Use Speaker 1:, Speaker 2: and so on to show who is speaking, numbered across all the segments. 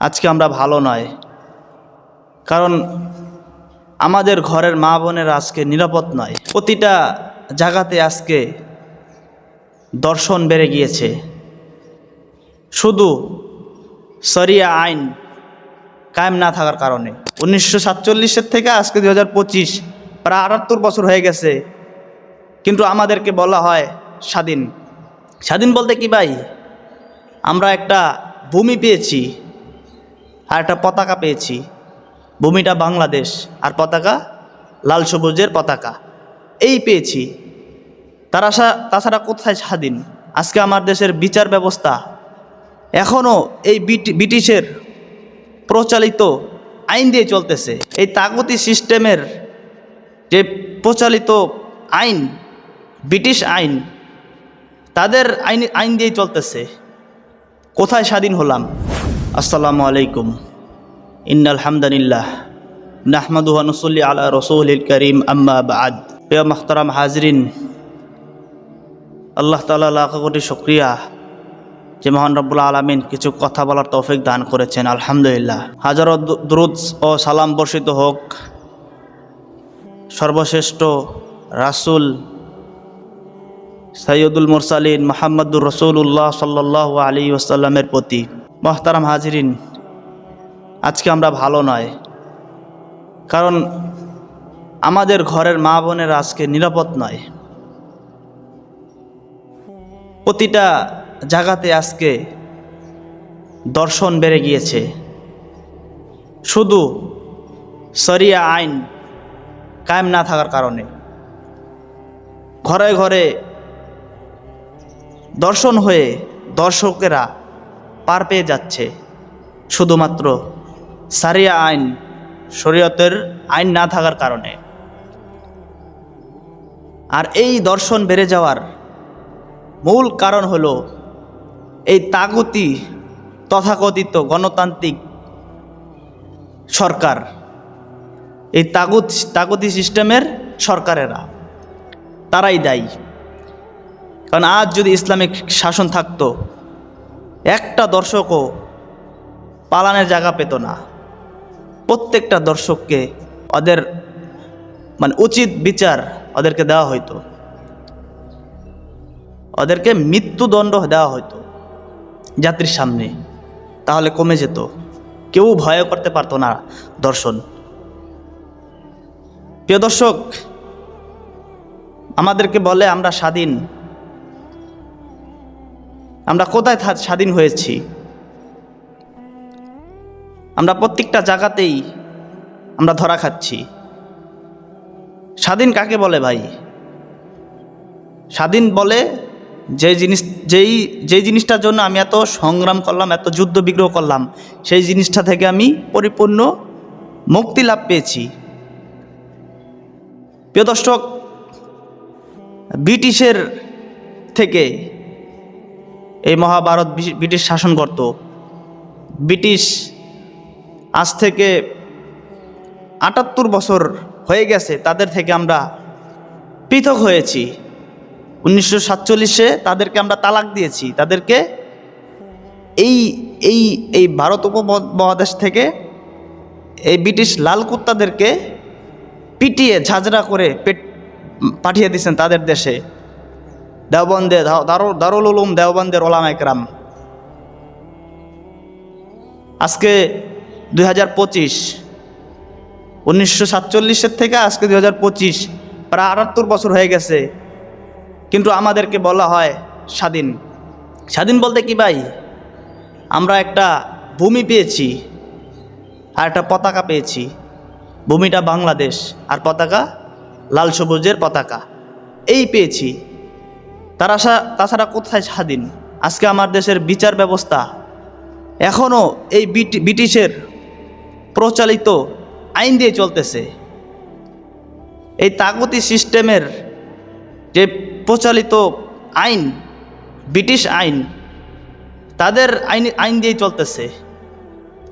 Speaker 1: আজকে আমরা ভালো নয়। কারণ আমাদের ঘরের মা বোনের আজকে নিরাপদ নয়। প্রতিটা জায়গাতে আজকে দর্শন বেড়ে গিয়েছে। শুধু সরিয়া আইন কায়েম না থাকার কারণে। উনিশশো সাতচল্লিশের থেকে আজকে দু হাজার পঁচিশ প্রায় আটাত্তর বছর হয়ে গেছে। কিন্তু আমাদেরকে বলা হয় স্বাধীন। স্বাধীন বলতে কি ভাই? আমরা একটা ভূমি পেয়েছি। আর একটা পতাকা পেয়েছি। ভূমিটা বাংলাদেশ আর পতাকা লাল সবুজের পতাকা। এই পেয়েছি। তারা তাছাড়া কোথায় স্বাধীন? আজকে আমার দেশের বিচার ব্যবস্থা। এখনও এই ব্রিটি- ব্রিটিশের প্রচলিত আইন দিয়ে চলতেছে। এই তাগতি সিস্টেমের যে প্রচলিত আইন, ব্রিটিশ আইন, তাদের আইন আইন দিয়েই চলতেছে। কোথায় স্বাধীন হলাম? আসসালামু আলাইকুম। ইন্নাল হামদানিল্লাহ নাহমাদু নুসল্লি আলা রসুল করিম, আম্মা বাদ। প্রিয় মাহতারাম হাজরিন, আল্লাহ তালা লাখ কোটি শুক্রিয়া যে মহান রব্বুল আলমিন কিছু কথা বলার তৌফিক দান করেছেন, আলহামদুলিল্লাহ। হাজারো দ্রুত ও সালাম বর্ষিত হোক। সর্বশ্রেষ্ঠ রাসুল সৈয়দুল মুরসালিন মোহাম্মদুর রসুল্লাহ সাল্লাহ আলী ওসাল্লামের প্রতি মহতারাম হাজিরিন, আজকে আমরা ভালো নয়। কারণ আমাদের ঘরের মা বোনের আজকে নিরাপদ নয়। প্রতিটা জায়গাতে আজকে দর্শন বেড়ে গিয়েছে। শুধু সরিয়া আইন কায়েম না থাকার কারণে। ঘরে ঘরে দর্শন হয়ে দর্শকেরা পার পেয়ে যাচ্ছে। শুধুমাত্র সারিয়া আইন, শরীয়তের আইন না থাকার কারণে। আর এই দর্শন বেড়ে যাওয়ার মূল কারণ হলো এই তাগুতি তথাকথিত গণতান্ত্রিক সরকার। এই তাগুত, তাগতি সিস্টেমের সরকারেরা, তারাই দায়ী। কারণ আজ যদি ইসলামিক শাসন থাকতো একটা দর্শকও পালানের জায়গা পেত না। প্রত্যেকটা দর্শককে ওদের মানে উচিত বিচার ওদেরকে দেওয়া হইতো। ওদেরকে মৃত্যুদণ্ড দেওয়া হতো যাত্রীর সামনে। তাহলে কমে যেত। কেউ ভয় করতে পারতো না দর্শন। প্রিয় দর্শক, আমাদেরকে বলে আমরা স্বাধীন। আমরা কোথায় স্বাধীন হয়েছি? আমরা প্রত্যেকটা জায়গাতেই আমরা ধরা খাচ্ছি। স্বাধীন কাকে বলে ভাই? স্বাধীন বলে যে জিনিস যেই যেই জিনিসটার জন্য আমি এত সংগ্রাম করলাম, এত যুদ্ধ বিগ্রহ করলাম, সেই জিনিসটা থেকে আমি পরিপূর্ণ মুক্তি লাভ পেয়েছি। প্রিয় দর্শক, ব্রিটিশের থেকে এই মহাভারত ব্রিটিশ শাসন করত। ব্রিটিশ আজ থেকে আটাত্তর বছর হয়ে গেছে, তাদের থেকে আমরা পৃথক হয়েছি। উনিশশো সাতচল্লিশে তাদেরকে আমরা তালাক দিয়েছি। তাদেরকে এই এই এই ভারত উপমহাদেশ থেকে এই ব্রিটিশ লাল কুত্তাদেরকে পিটিয়ে ঝাঁঝরা করে পেট পাঠিয়ে দিয়েছেন তাদের দেশে। দেওবন্দে দারুল উলুম দেওবন্দের ওলাম একরাম। আজকে দুই হাজার পঁচিশ, উনিশশো সাতচল্লিশের থেকে আজকে দুই হাজার পঁচিশ, প্রায় আটাত্তর বছর হয়ে গেছে, কিন্তু আমাদেরকে বলা হয় স্বাধীন। স্বাধীন বলতে কি ভাই? আমরা একটা ভূমি পেয়েছি আর একটা পতাকা পেয়েছি। ভূমিটা বাংলাদেশ আর পতাকা লাল সবুজের পতাকা। এই পেয়েছি। তারা তাছাড়া কোথায় স্বাধীন? আজকে আমার দেশের বিচার ব্যবস্থা এখনও এই ব্রিটি- ব্রিটিশের প্রচলিত আইন দিয়ে চলতেছে। এই তাগতি সিস্টেমের যে প্রচলিত আইন, ব্রিটিশ আইন, তাদের আইন আইন দিয়েই চলতেছে।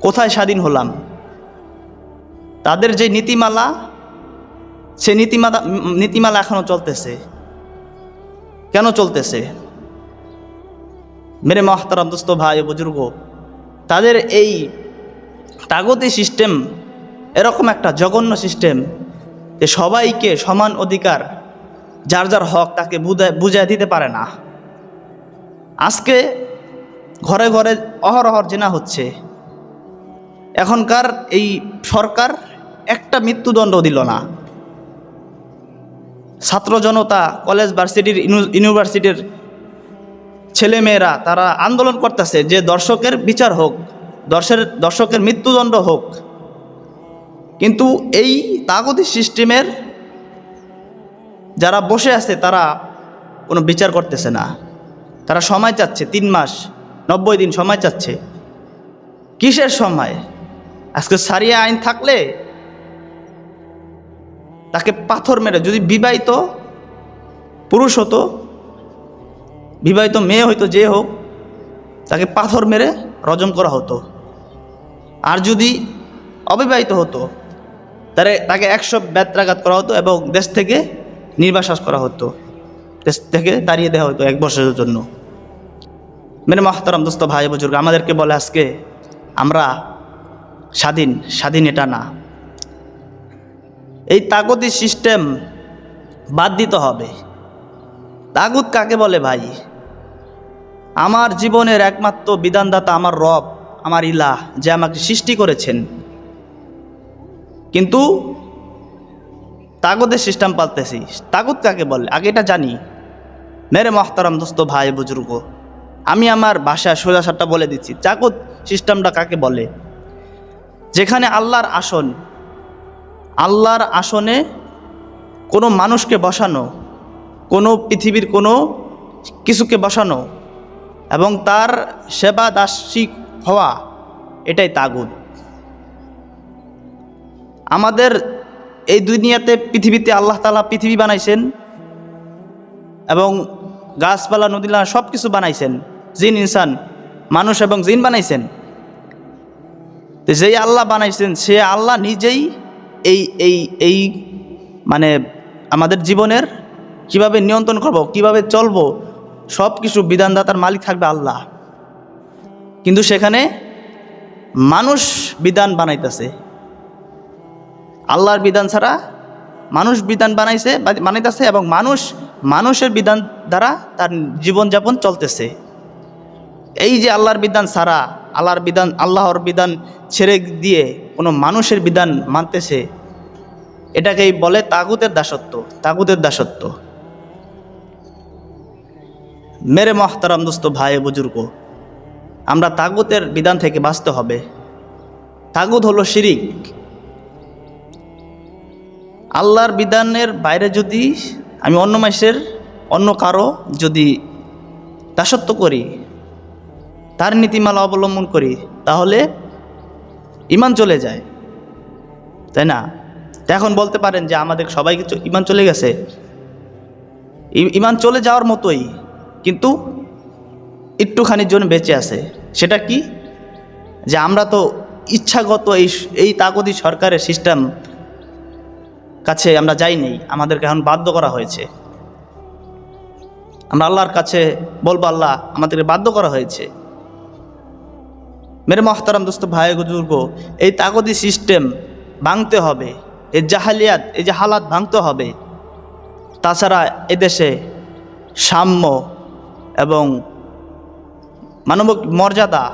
Speaker 1: কোথায় স্বাধীন হলাম? তাদের যে নীতিমালা, সে নীতিমালা নীতিমালা এখনও চলতেছে। কেন চলতেছে? মেরে মহতারাম দোস্ত, ভাই বুজুর্গ, তাদের এই তাগতি সিস্টেম এরকম একটা জঘন্য সিস্টেম যে সবাইকে সমান অধিকার, যার যার হক তাকে বুঝায় দিতে পারে না। আজকে ঘরে ঘরে অহরহর জেনা হচ্ছে। এখনকার এই সরকার একটা মৃত্যুদণ্ড দিল না। ছাত্র জনতা কলেজ, ভার্সিটির, ইউনি- ইউনিভার্সিটির ছেলেমেয়েরা, তারা আন্দোলন করতেছে যে দর্শকের বিচার হোক, দর্শের, দর্শকের মৃত্যুদণ্ড হোক। কিন্তু এই তাগতি সিস্টেমের যারা বসে আছে, তারা কোনো বিচার করতেছে না। তারা সময় চাচ্ছে, তিন মাস, নব্বই দিন সময় চাচ্ছে। কিসের সময়? আজকে সারিয়া আইন থাকলে তাকে পাথর মেরে, যদি বিবাহিত পুরুষ হতো, বিবাহিত মেয়ে হইতো, যে হোক, তাকে পাথর মেরে রজম করা হতো। আর যদি অবিবাহিত হতো তারে তাকে একশো ব্যত্রাঘাত করা হতো এবং দেশ থেকে নির্বাসাস করা হতো। দেশ থেকে তাড়িয়ে দেওয়া হতো এক বছরের জন্য। মেরে মহতারাম দোস্ত ভাই বুজুর্গ আমাদেরকে বলে আজকে, আমরা স্বাধীন স্বাধীন এটা না। এই তাগতি সিস্টেম বাদ দিতে হবে। তাগুত কাকে বলে ভাই? আমার জীবনের একমাত্র বিধানদাতা আমার রব, আমার ইলাহ, যে আমাকে সৃষ্টি করেছেন। কিন্তু তাগতের সিস্টেম পালতেছি তাগুত কাকে বলে? আগে এটা জানি। মেরে মহতারাম দোস্ত, ভাই, বুজুর্গ, আমি আমার ভাষায় সোজা সারটা বলে দিচ্ছি। তাগুত সিস্টেমটা কাকে বলে? যেখানে আল্লাহর আসন আল্লাহর আসনে কোনো মানুষকে বসানো, কোনো পৃথিবীর কোনো কিছুকে বসানো এবং তার সেবা দাসিক হওয়া এটাই তাগুদ আমাদের এই দুনিয়াতে পৃথিবীতে আল্লাহ তালা পৃথিবী বানাইছেন এবং গাছপালা, নদীলা সব কিছু বানাইছেন। জিন, ইনসান, মানুষ এবং জিন বানাইছেন। যেই আল্লাহ বানাইছেন, সে আল্লাহ নিজেই এই এই এই মানে আমাদের জীবনের কীভাবে নিয়ন্ত্রণ করব, কীভাবে চলবো সব কিছু বিধানদাতার মালিক থাকবে আল্লাহ। কিন্তু সেখানে মানুষ বিধান বানাইতেছে। আল্লাহর বিধান ছাড়া মানুষ বিধান বানাইছে, বানাইতেছে এবং মানুষ মানুষের বিধান দ্বারা তার জীবনযাপন চলতেছে। এই যে আল্লাহর বিধান ছাড়া আল্লাহর বিধান আল্লাহর বিধান ছেড়ে দিয়ে কোনো মানুষের বিধান মানতেছে, এটাকেই বলে তাগুতের দাসত্ব তাগুতের দাসত্ব। মেরে মহতারাম দোস্ত, ভাই, বুজুর্গ, আমরা তাগুতের বিধান থেকে বাঁচতে হবে। তাগুত হলো শিরিক। আল্লাহর বিধানের বাইরে যদি আমি অন্য মাসের অন্য কারও যদি দাসত্ব করি তার নীতিমালা অবলম্বন করি, তাহলে ইমান চলে যায়। তাই না? তো এখন বলতে পারেন যে আমাদের সবাইকে ইমান চলে গেছে। ইমান চলে যাওয়ার মতোই, কিন্তু একটুখানির জন্য বেঁচে আছে। সেটা কি? যে আমরা তো ইচ্ছাগত এই এই তাগদি সরকারের সিস্টেম কাছে আমরা যাই নেই, আমাদেরকে এখন বাধ্য করা হয়েছে। আমরা আল্লাহর কাছে বলব, আল্লাহ আমাদেরকে বাধ্য করা হয়েছে। মেরে মহতারাম দোস্ত ভাই বুজুর্গ এই তাগদি সিস্টেম ভাঙতে হবে এই জাহালিয়াত এই যে হালাত ভাঙতে হবে তাছাড়া এদেশে সাম্য এবং মানবিক মর্যাদা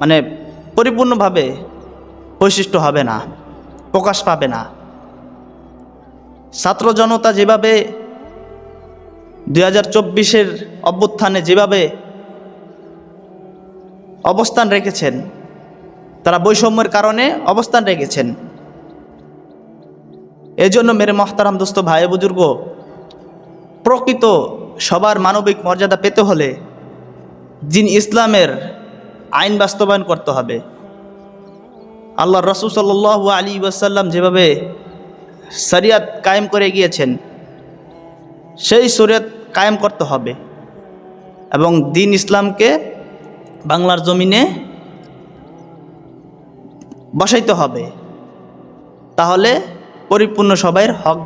Speaker 1: মানে পরিপূর্ণভাবে বৈশিষ্ট্য হবে না প্রকাশ পাবে না ছাত্র জনতা যেভাবে দুই হাজার চব্বিশের অভ্যুত্থানে যেভাবে অবস্থান রেখেছেন। তারা বৈষম্যের কারণে অবস্থান রেখেছেন। এজন্য মেরে মহতারাম দোস্ত ভাই বুজুর্গ, প্রকৃত সবার মানবিক মর্যাদা পেতে হলে জিন ইসলামের আইন বাস্তবায়ন করতে হবে। আল্লাহ রসুল সাল্লাহ আলী ওয়াসাল্লাম যেভাবে শরিয়াত কায়েম করে গিয়েছেন, সেই শরিয়াত কায়েম করতে হবে এবং দিন ইসলামকে বাংলার জমিনে বসাইতে হবে, তাহলে পরিপূর্ণ সবাইয়ের হক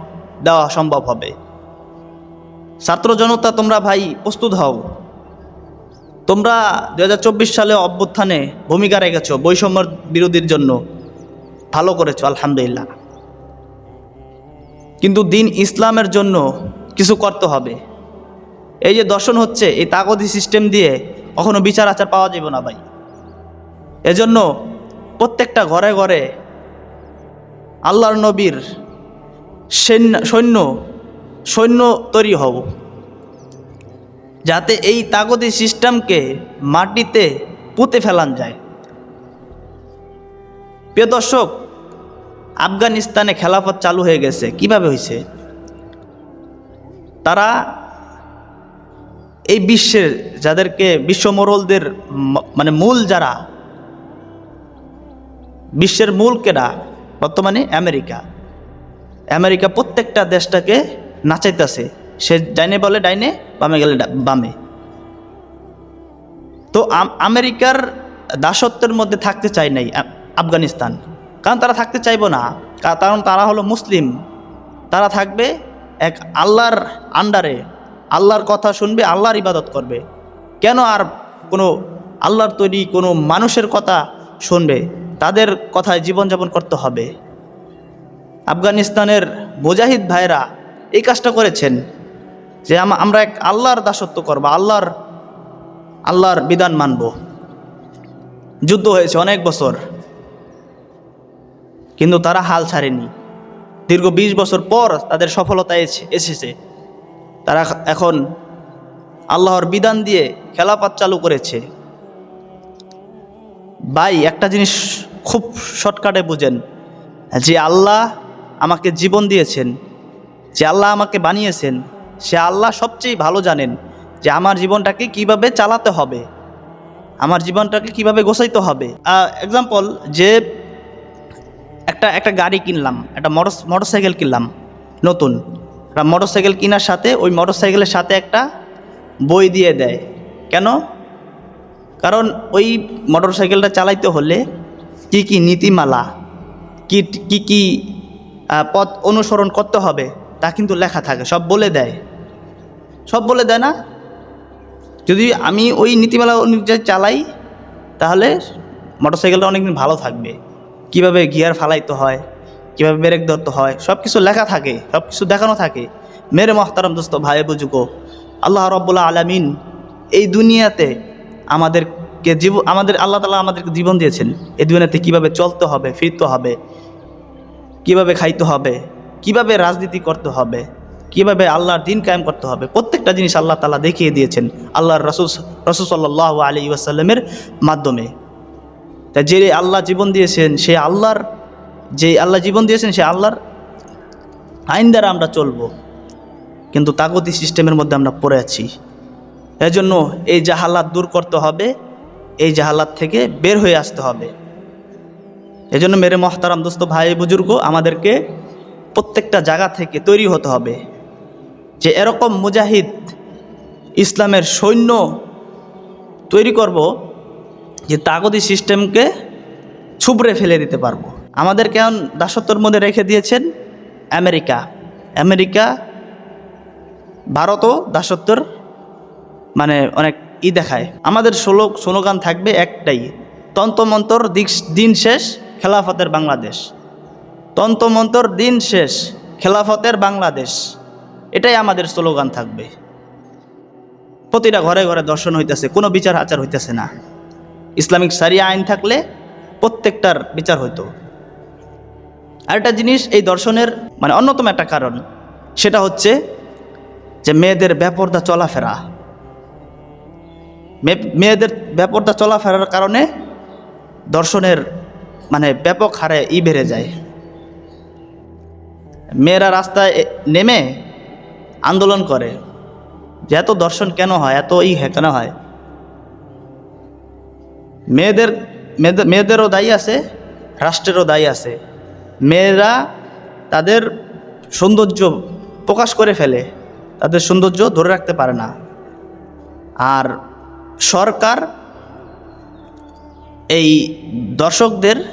Speaker 1: দেওয়া সম্ভব হবে। ছাত্র জনতা, তোমরা ভাই প্রস্তুত হও। তোমরা দুহাজার চব্বিশ সালে অভ্যুত্থানে ভূমিকা রেখেছ বৈষম্যর বিরোধীর জন্য। ভালো করেছ, আলহামদুলিল্লাহ। কিন্তু দিন ইসলামের জন্য কিছু করতে হবে। এই যে দর্শন হচ্ছে, এই তাগদি সিস্টেম দিয়ে কখনো বিচার আচার পাওয়া যাবে না ভাই। এজন্য প্রত্যেকটা ঘরে ঘরে আল্লাহর নবীর সৈন্য সৈন্য সৈন্য তৈরি হব যাতে এই তাগদি সিস্টেমকে মাটিতে পুঁতে ফেলান যায়। প্রিয় দর্শক, আফগানিস্তানে খেলাফত চালু হয়ে গেছে। কীভাবে হয়েছে তারা এই বিশ্বের যাদেরকে বিশ্বমরলদের ম- মানে মূল যারা, বিশ্বের মূল কেরা বর্তমানে আমেরিকা। আমেরিকা প্রত্যেকটা দেশটাকে নাচাইতেছে। সে ডাইনে বলে ডাইনে, বামে গেলে বামে। তো আম- আমেরিকার দাসত্বের মধ্যে থাকতে চায় নাই আফগানিস্তান। কারণ তারা থাকতে চাইব না। কারণ তারা হলো মুসলিম। তারা থাকবে এক আল্লাহর আন্ডারে আল্লাহর কথা শুনবে, আল্লাহর ইবাদত করবে। কেন আর কোনো আল্লাহর তৈরি কোনো মানুষের কথা শুনবে? তাদের কথায় জীবনযাপন করতে হবে। আফগানিস্তানের মুজাহিদ ভাইরা এই কাজটা করেছেন যে আম- আমরা এক আল্লাহর দাসত্ব করব, আল্লাহর আল্লাহর বিধান মানব। যুদ্ধ হয়েছে অনেক বছর, কিন্তু তারা হাল ছাড়েনি। দীর্ঘ ২০ বছর পর তাদের সফলতা এসেছে। তারা এখন আল্লাহর বিধান দিয়ে খেলাপাত চালু করেছে। ভাই, একটা জিনিস খুব শর্টকাটে বুঝেন। যে আল্লাহ আমাকে জীবন দিয়েছেন, যে আল্লাহ আমাকে বানিয়েছেন, সে আল্লাহ সবচেয়ে ভালো জানেন যে আমার জীবনটাকে কীভাবে চালাতে হবে, আমার জীবনটাকে কীভাবে গোছাইতে হবে। এক্সাম্পল যে একটা একটা গাড়ি কিনলাম, একটা মোটর মোটরসাইকেল কিনলাম, নতুন। মোটরসাইকেল কেনার সাথে ওই মোটরসাইকেলের সাথে একটা বই দিয়ে দেয়। কেন? কারণ ওই মোটরসাইকেলটা চালাইতে হলে কি কি নীতিমালা, কি কি কি পথ অনুসরণ করতে হবে তা কিন্তু লেখা থাকে, সব বলে দেয়। সব বলে দেয় না? যদি আমি ওই নীতিমালা অনুযায়ী চালাই, তাহলে মোটরসাইকেলটা অনেকদিন ভালো থাকবে। কীভাবে গিয়ার ফালাইতে হয়? কীভাবে ব্রেক ধরতে হয় সব কিছু লেখা থাকে সব কিছু দেখানো থাকে। মেরে মহতারম দোস্ত, ভাই বুঝুকো আল্লাহ রব্বুল্লাহ আলামিন এই দুনিয়াতে আমাদেরকে জীব, আমাদের, আল্লাহ তালা আমাদেরকে জীবন দিয়েছেন। এই দুনিয়াতে কীভাবে চলতে হবে, ফিরতে হবে, কীভাবে খাইতে হবে, কীভাবে রাজনীতি করতে হবে, কীভাবে আল্লাহর দিন কায়েম করতে হবে, প্রত্যেকটা জিনিস আল্লাহ তালা দেখিয়ে দিয়েছেন আল্লাহর রসুল রসুল সাল্লাহ আলী ওয়াসাল্লামের মাধ্যমে। তা যে আল্লাহ জীবন দিয়েছেন, সে আল্লাহর যে আল্লাহ জীবন দিয়েছেন, সে আল্লাহর আইন দ্বারা আমরা চলবো। কিন্তু তাগতি সিস্টেমের মধ্যে আমরা পড়ে আছি। এজন্য এই জাহালাত দূর করতে হবে, এই জাহালাত থেকে বের হয়ে আসতে হবে। এজন্য মেরে মহতারাম দোস্ত, ভাই, বুজুর্গ, আমাদেরকে প্রত্যেকটা জায়গা থেকে তৈরি হতে হবে। যে এরকম মুজাহিদ ইসলামের সৈন্য তৈরি করব, যে তাগদি সিস্টেমকে ছুবড়ে ফেলে দিতে পারব। আমাদের কেমন দাসত্বর মধ্যে রেখে দিয়েছেন আমেরিকা। আমেরিকা, ভারতও দাসত্বর মানে অনেক ই দেখায়। আমাদের শ্লোক স্লোগান থাকবে একটাই তন্ত্রমন্তর দিক দিন শেষ, খেলাফতের বাংলাদেশ। তন্ত্রমন্তর দিন শেষ, খেলাফতের বাংলাদেশ। এটাই আমাদের স্লোগান থাকবে। প্রতিটা ঘরে ঘরে দর্শন হইতেছে, কোনো বিচার আচার হইতেছে না। ইসলামিক সারিয়া আইন থাকলে প্রত্যেকটার বিচার হইতো। আরেকটা জিনিস, এই দর্শনের মানে অন্যতম একটা কারণ, সেটা হচ্ছে যে মেয়েদের ব্যাপরদা চলাফেরা। মেয়েদের ব্যাপরদা চলাফেরার কারণে দর্শনের মানে ব্যাপক হারে ই বেড়ে যায়। মেয়েরা রাস্তায় নেমে আন্দোলন করে, যে এত দর্শন কেন হয়, এত ই কেন হয়? মেয়েদের, মেয়েদেরও দায়ী আছে, রাষ্ট্রেরও দায়ী আছে। মেয়েরা তাদের সৌন্দর্য প্রকাশ করে ফেলে। তাদের সৌন্দর্য ধরে রাখতে পারে না। আর সরকার এই দর্শকদের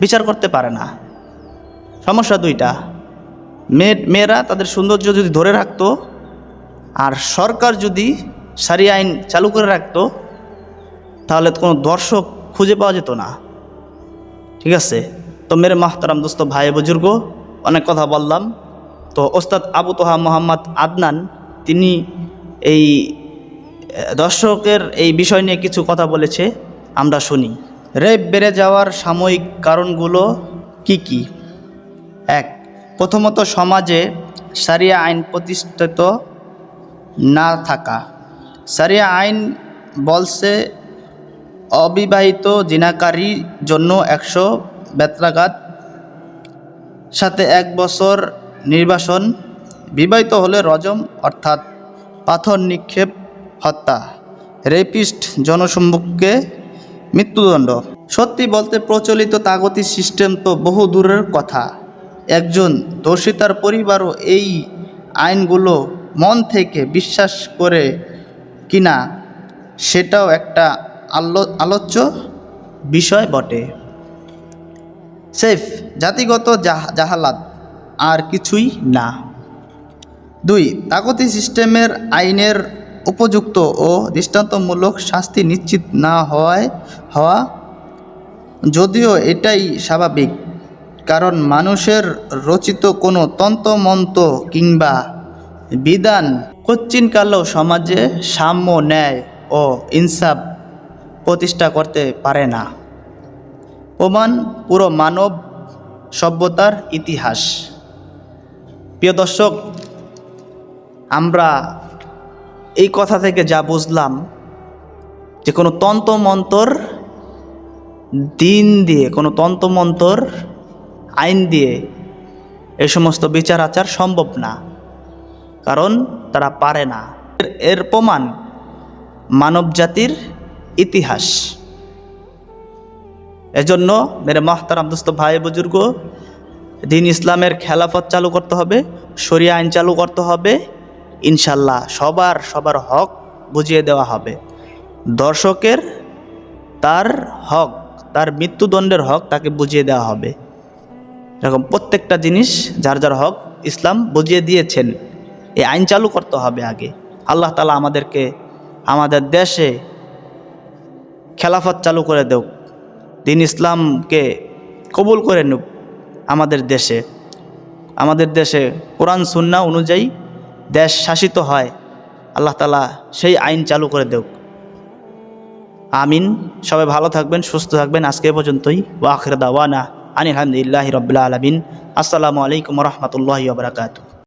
Speaker 1: বিচার করতে পারে না। সমস্যা দুইটা। মেয়ে মেয়েরা তাদের সৌন্দর্য যদি ধরে রাখতো, আর সরকার যদি সারি আইন চালু করে রাখতো, তাহলে কোনো দর্শক খুঁজে পাওয়া যেত না। ঠিক আছে? তো মেরে মাহতারাম দোস্ত ভাই বুজুর্গ, অনেক কথা বললাম। তো ওস্তাদ আবু তোহা মোহাম্মদ আদনান, তিনি এই দর্শকের এই বিষয় নিয়ে কিছু কথা বলেছে, আমরা শুনি। রেপ বেড়ে যাওয়ার সাময়িক কারণগুলো কি কি? এক, প্রথমত সমাজে সারিয়া আইন প্রতিষ্ঠিত না থাকা। সারিয়া আইন বলছে, অবিবাহিত জিনাকারীর জন্য একশো বেত্রাঘাত, সাথে এক বছর নির্বাসন, বিবাহিত হলে রজম, অর্থাৎ পাথর নিক্ষেপ, হত্যা। রেপিস্ট জনসম্মুখে মৃত্যুদণ্ড। সত্যি বলতে প্রচলিত তাগতি সিস্টেম তো বহু দূরের কথা। একজন দোষিতার পরিবারও এই আইনগুলো মন থেকে বিশ্বাস করে কিনা, সেটাও একটা আলো, আলোচ্য বিষয় বটে। সেফ, জাতিগত জাহ- জাহালাত, আর কিছুই না। দুই, তাগতি সিস্টেমের আইনের উপযুক্ত ও দৃষ্টান্তমূলক শাস্তি নিশ্চিত না হওয়ায় হওয়া যদিও এটাই স্বাভাবিক, কারণ মানুষের রচিত কোনো তন্ত্রমন্ত্র কিংবা বিধান কচ্ছিনকালেও সমাজে সাম্য, ন্যায় ও ইনসাফ প্রতিষ্ঠা করতে পারে না। প্রমাণ পুরো মানব সভ্যতার ইতিহাস। প্রিয় দর্শক, আমরা এই কথা থেকে যা বুঝলাম, যে কোনো তন্ত্রমন্তর দিন দিয়ে, কোনো তন্ত্রমন্তর আইন দিয়ে এই সমস্ত বিচার আচার সম্ভব না। কারণ তারা পারে না। এর প্রমাণ মানব জাতির ইতিহাস। এজন্য মেরে মহতারাম দোস্ত ভাই বুজুর্গ, দিন ইসলামের খেলাফত চালু করতে হবে, শরিয়া আইন চালু করতে হবে, ইনশাল্লাহ সবার সবার হক বুঝিয়ে দেওয়া হবে। দর্শকের তার হক, তার মৃত্যুদণ্ডের হক তাকে বুঝিয়ে দেওয়া হবে। এরকম প্রত্যেকটা জিনিস যার যার হক ইসলাম বুঝিয়ে দিয়েছেন, এই আইন চালু করতে হবে আগে। আল্লাহ তালা আমাদেরকে, আমাদের দেশে খেলাফত চালু করে দেওক দিন ইসলামকে কবুল করে নিক আমাদের দেশে। আমাদের দেশে কোরআন, সুন্না অনুযায়ী দেশ শাসিত হয়। আল্লাহ তালা সেই আইন চালু করে দেওক আমিন। সবাই ভালো থাকবেন, সুস্থ থাকবেন। আজকে পর্যন্তই। ওয়াখির দাওয়ানা আনিল রবিল্লা আলমিন। আসসালামু আলাইকুম রহমতুল্লাহ বারকাতু